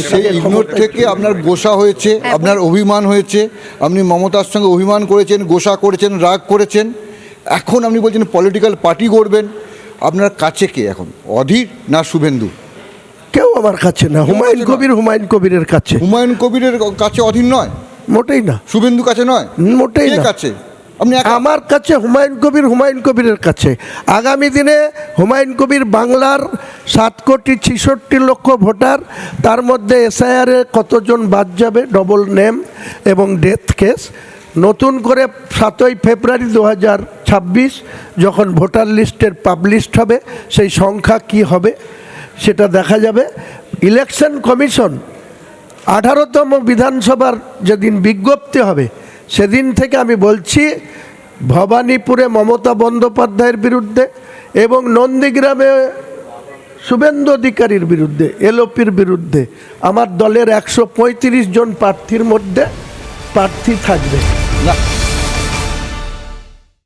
সেই ইগনোর থেকে আপনার গোসা হয়েছে আপনার অভিমান হয়েছে আপনি মমতার সঙ্গে অভিমান করেছেন গোসা করেছেন রাগ করেছেন। এখন আপনি বলছেন পলিটিক্যাল পার্টি করবেন আপনার কাছে কে এখন? অধীর না শুভেন্দু? কেউ আমার কাছে না। হুমায়ুন কবির হুমায়ুন কবিরের কাছে। হুমায়ুন কবিরের কাছে অধীর নয়? মোটেই না। শুভেন্দু কাছে নয়? মোটেই না। কাছে? আপনি আমার কাছে হুমায়ুন কবির হুমায়ুন কবিরের কাছে। আগামী দিনে হুমায়ুন কবির বাংলার সাত কোটি ছিষট্টি লক্ষ ভোটার, তার মধ্যে এসআইআরে কতজন বাদ যাবে? ডবল নেম এবং ডেথ কেস নতুন করে সাতই ফেব্রুয়ারি দু হাজার ছাব্বিশ যখন ভোটার লিস্টের পাবলিশড হবে, সেই সংখ্যা কি হবে সেটা দেখা যাবে। ইলেকশন কমিশন, আঠারোতম বিধানসভার যেদিন বিজ্ঞপ্তি হবে, সেদিন থেকে আমি বলছি, ভবানীপুরে মমতা বন্দ্যোপাধ্যায়ের বিরুদ্ধে এবং নন্দীগ্রামে শুভেন্দু অধিকারীর বিরুদ্ধে, এলওপির বিরুদ্ধে, আমার দলের একশো পঁয়ত্রিশ জন প্রার্থীর মধ্যে প্রার্থী থাকবে। না।